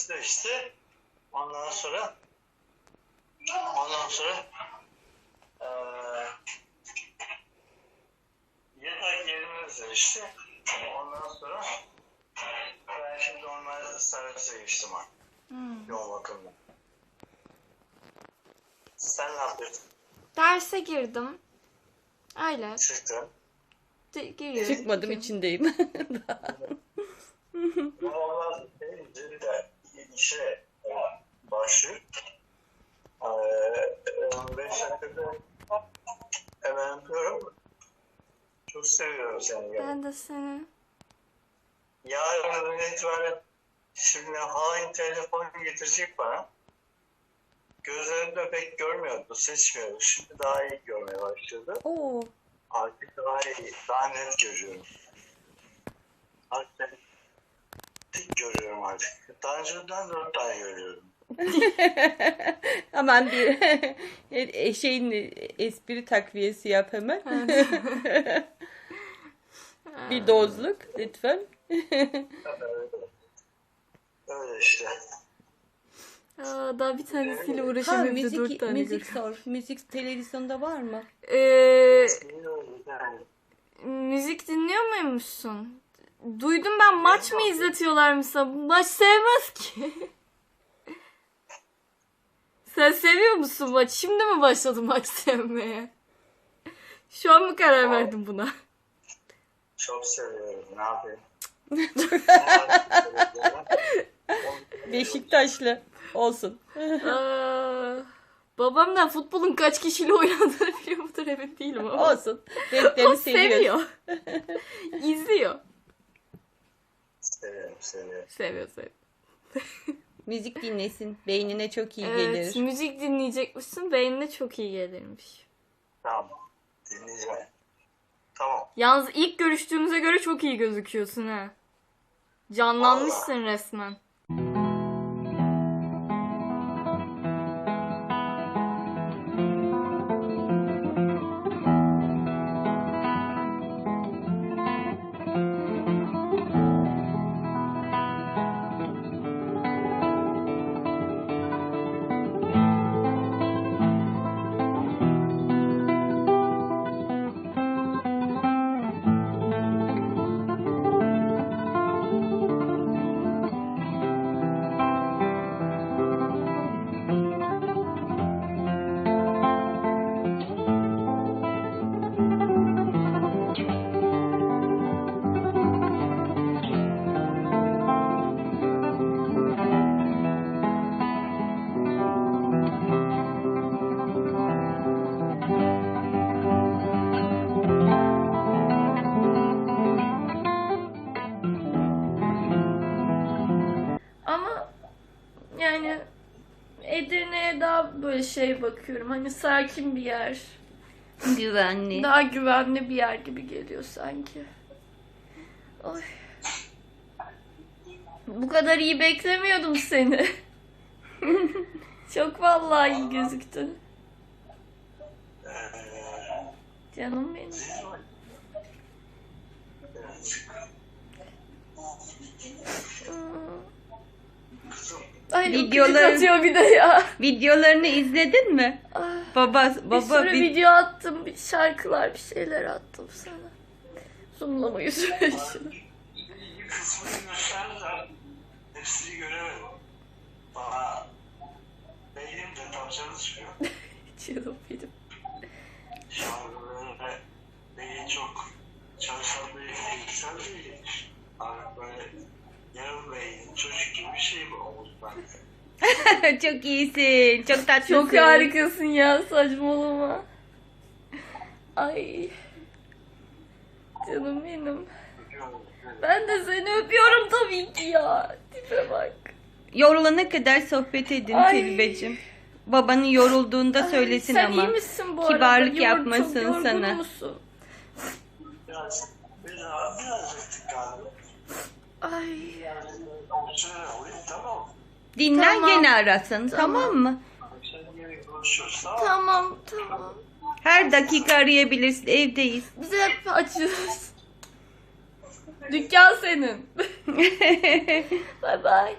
yerimiz değişti. Ondan sonra ondan sonra eee yatak yerimiz değişti. Ondan sonra ben şimdi normal servise geçtim ha. Hmm. Yoğun bakımda. Sen ne yapıyorsun? Derse girdim. Öyle. Çıktın. de- Giriyorum. Çıkmadım içindeyim. Valla benim de işe e, başlıyor. Ee, beş dakikada hemen yapıyorum. Çok seviyorum seni. Yani. Ben de seni. Yarın itibaren şimdi hain telefon getirecek bana. Gözlerimde pek görmüyordu, seçmiyordu. Şimdi daha iyi görmeye başladı. Oo. Artık daha iyi, daha net görüyorum. Artık görüyorum artık. Daha önceden dört tane görüyorum. Hemen bir e, şeyin espri takviyesi yap hemen. bir dozluk lütfen. Öyle işte. Aa, daha bir tanesiyle Ha, uğraşamıyorum. bir de dört müzik, tane müzik sor. Müzik televizyonda var mı? Ee, müzik dinliyor muymuşsun? Duydum ben maç mı izletiyorlar sana? Maç sevmez ki. Sen seviyor musun maç? Şimdi mi başladın maç sevmeye? Şu an mı karar verdin buna? Çok seviyorum. Ne yapayım? Beşiktaşlı olsun. Aa, babamdan futbolun kaç kişiyle oynadığını biliyor mudur emin değilim ama. Olsun. O Renklerini seviyoruz. seviyor. İzliyor. Seviyorum, seviyorum. Seviyor seviyor. Müzik dinlesin. Beynine çok iyi Evet, gelir. müzik dinleyecekmişsin. Beynine çok iyi gelirmiş. Tamam. Dinleyeceğim. Tamam. Yalnız ilk görüştüğümüze göre çok iyi gözüküyorsun ha. Canlanmışsın resmen. Edirne'ye daha böyle şey bakıyorum. Hani sakin bir yer. Güvenli. Daha güvenli bir yer gibi geliyor sanki. Oy. Bu kadar iyi beklemiyordum seni. Çok vallahi iyi gözüktün. Canım benim. birazcık. Ay Videoları- atıyor bir de ya. Videolarını izledin mi? Ah, Baba bir baba sürü bir- video attım, bir şarkılar, bir şeyler attım sana. Zoomlama yüzüme kısmını gösterdiler. Hepsini göremedim. Bana beynim de tam çalışmıyor. Canım benim. Şu an böyle beyin çok çalışan bir insan değil. Artık böyle yarım beyin çocuk gibi bir şey mi oldu bende? çok iyisin. Çok tatlısın. Çok harikasın ya saçmalama. Ay. Canım benim. Ben de seni öpüyorum tabii ki ya. Tipe bak. Yorulana kadar sohbet edin Ay. Tilbeciğim. Babanın yorulduğunda söylesin Sen ama. iyi misin bu arada? Kibarlık Yor- yapmasın çok yorgun sana. Musun? Biraz, biraz, biraz öptük galiba. Ay. Dinlen Tamam. gene arasın tamam, mı? Tamam? Tamam. Her dakika arayabilirsin evdeyiz. Biz hep açıyoruz. Dükkan senin. Bye bye.